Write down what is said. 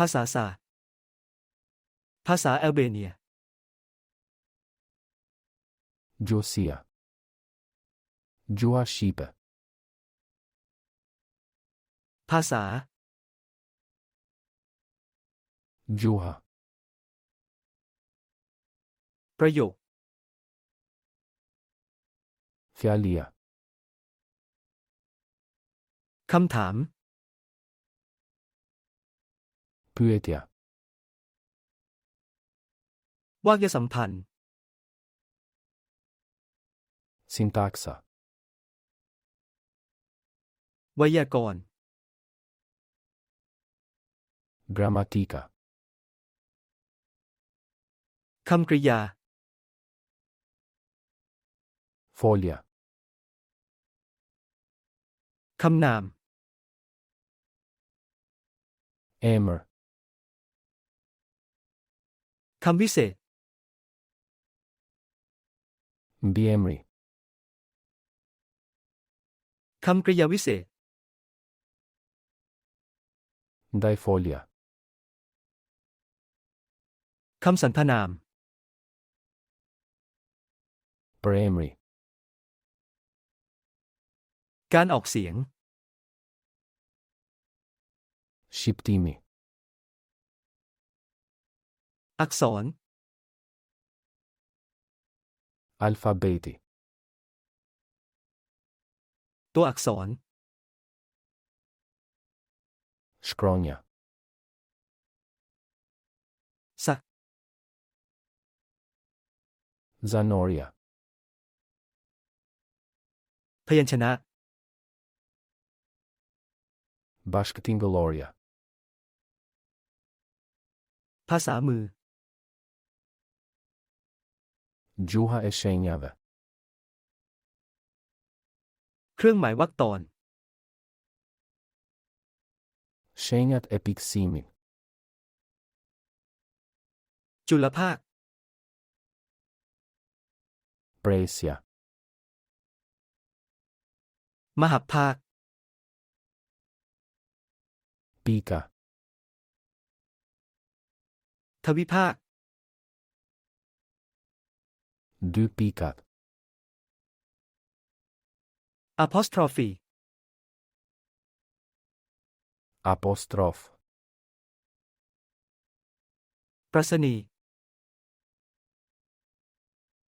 ภาษาซาภาษาแอลเบเนีย j o เซีย o a อาช b a ภาษา j o h าประโยค Fialia คำถามพาว่ัันสม부에디아와게삼วยากรณ์ gramática คำกริยา folia คำนาม emer คำวิเศษ b m r คำกริยาวิเศษ d i folia คำสรรพนาม p r e m r y การออกเสียง shiptimi อักษร อัลฟาเบตีตัวอักษรสครอนยาสัซานอริอาพยัญชนะ บาสกติงเบลอริอาภาษามือ g Juha e s h e n j a v e k ครื่ maj vakton. Shenjat Epiksimi จุลภา a p r e s j a มหภ a ค Pika ทวิภาค Do pick up. Apostrophe. Apostrophe. ประษณี